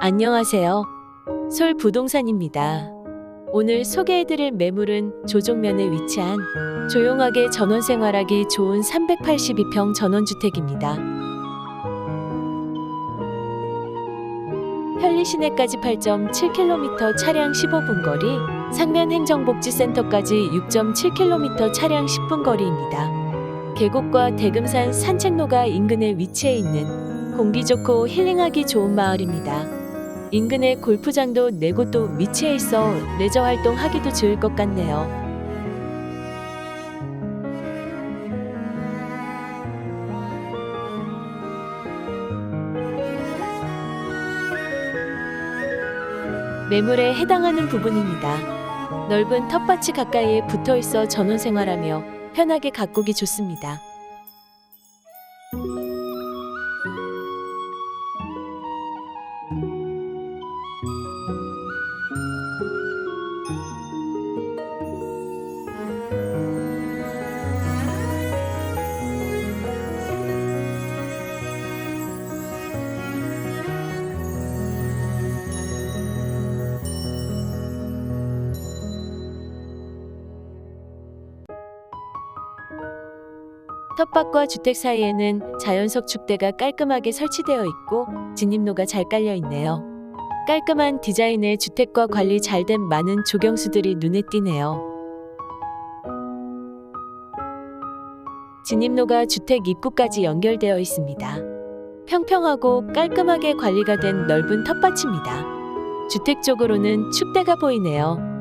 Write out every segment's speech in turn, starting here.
안녕하세요. 솔 부동산입니다. 오늘 소개해드릴 매물은 조종면에 위치한 조용하게 전원 생활하기 좋은 382평 전원주택입니다. 편리 시내까지 8.7km 차량 15분 거리, 상면 행정복지센터까지 6.7km 차량 10분 거리입니다. 계곡과 대금산 산책로가 인근에 위치해 있는 공기 좋고 힐링하기 좋은 마을입니다. 인근에 골프장도 네 곳도 위치해 있어 레저 활동하기도 좋을 것 같네요. 매물에 해당하는 부분입니다. 넓은 텃밭이 가까이에 붙어 있어 전원 생활하며 편하게 가꾸기 좋습니다. 텃밭과 주택 사이에는 자연석 축대가 깔끔하게 설치되어 있고 진입로가 잘 깔려 있네요. 깔끔한 디자인의 주택과 관리 잘 된 많은 조경수들이 눈에 띄네요. 진입로가 주택 입구까지 연결되어 있습니다. 평평하고 깔끔하게 관리가 된 넓은 텃밭입니다. 주택 쪽으로는 축대가 보이네요.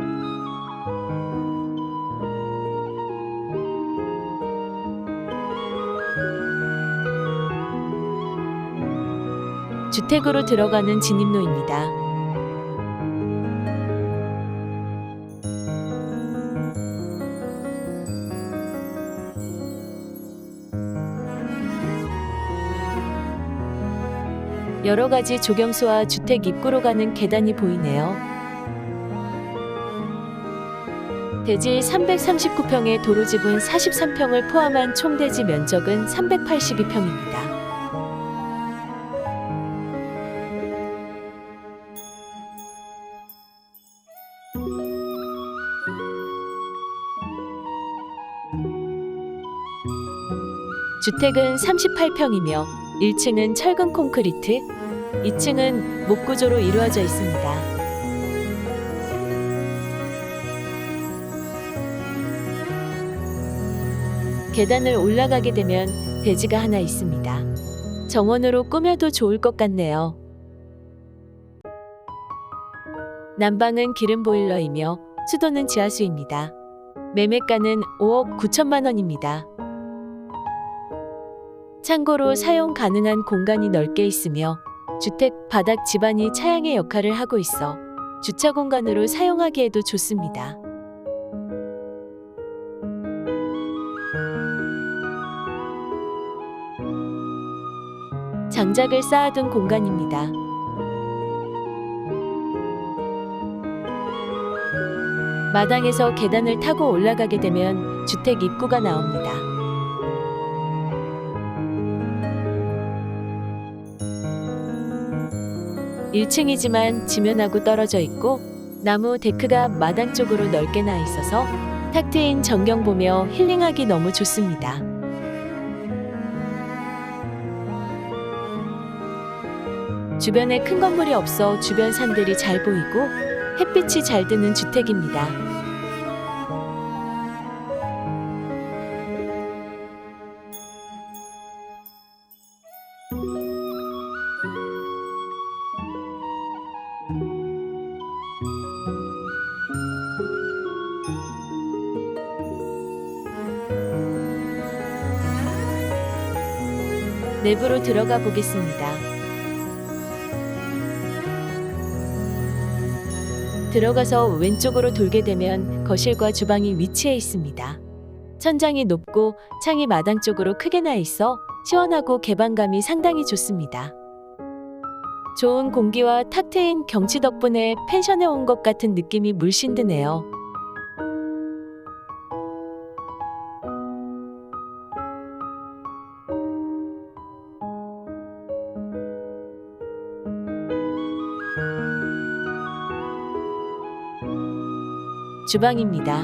주택으로 들어가는 진입로입니다. 여러 가지 조경수와 주택 입구로 가는 계단이 보이네요. 대지 339평의 도로지분 43평을 포함한 총 대지 면적은 382평입니다. 주택은 38평이며 1층은 철근 콘크리트, 2층은 목구조로 이루어져 있습니다. 계단을 올라가게 되면 대지가 하나 있습니다. 정원으로 꾸며도 좋을 것 같네요. 난방은 기름 보일러이며 수도는 지하수입니다. 매매가는 5억 9천만 원입니다. 창고로 사용 가능한 공간이 넓게 있으며 주택 바닥 집안이 차양의 역할을 하고 있어 주차 공간으로 사용하기에도 좋습니다. 장작을 쌓아둔 공간입니다. 마당에서 계단을 타고 올라가게 되면 주택 입구가 나옵니다. 1층이지만 지면하고 떨어져 있고 나무 데크가 마당 쪽으로 넓게 나 있어서 탁 트인 전경 보며 힐링하기 너무 좋습니다. 주변에 큰 건물이 없어 주변 산들이 잘 보이고 햇빛이 잘 드는 주택입니다. 내부로 들어가 보겠습니다. 들어가서 왼쪽으로 돌게 되면 거실과 주방이 위치해 있습니다. 천장이 높고 창이 마당 쪽으로 크게 나 있어 시원하고 개방감이 상당히 좋습니다. 좋은 공기와 탁 트인 경치 덕분에 펜션에 온 것 같은 느낌이 물씬 드네요. 주방입니다.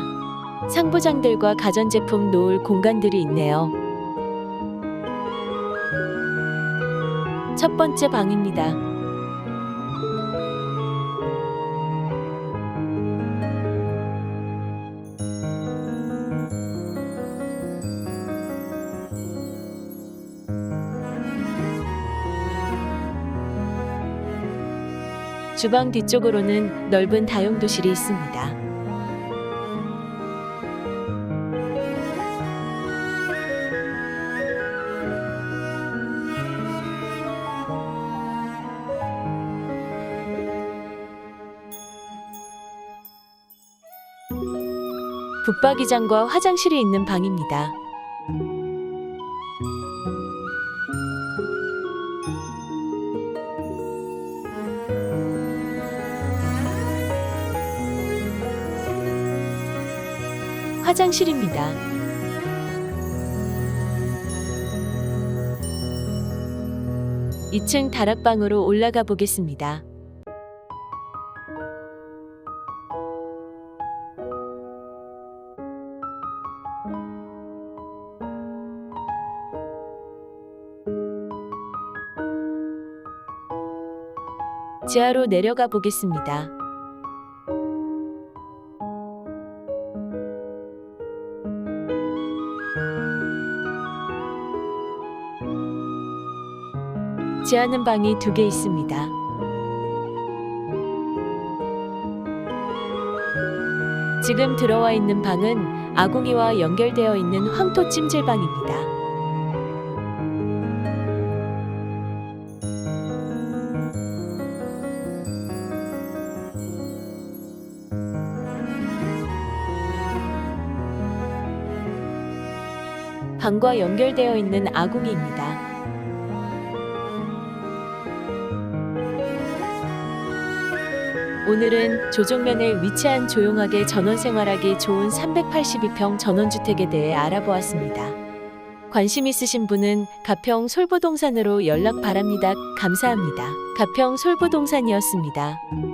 상부장들과 가전제품 놓을 공간들이 있네요. 첫 번째 방입니다. 주방 뒤쪽으로는 넓은 다용도실이 있습니다. 붙박이장과 화장실이 있는 방입니다. 화장실입니다. (2층) 다락방으로 올라가 보겠습니다. 지하로 내려가 보겠습니다. 지하는 방이 두 개 있습니다. 지금 들어와 있는 방은 아궁이와 연결되어 있는 황토 찜질방입니다. 방과 연결되어 있는 아궁이입니다. 오늘은 조정면에 위치한 조용하게 전원 생활하기 좋은 382평 전원주택에 대해 알아보았습니다. 관심 있으신 분은 가평 솔부동산으로 연락 바랍니다. 감사합니다. 가평 솔부동산이었습니다.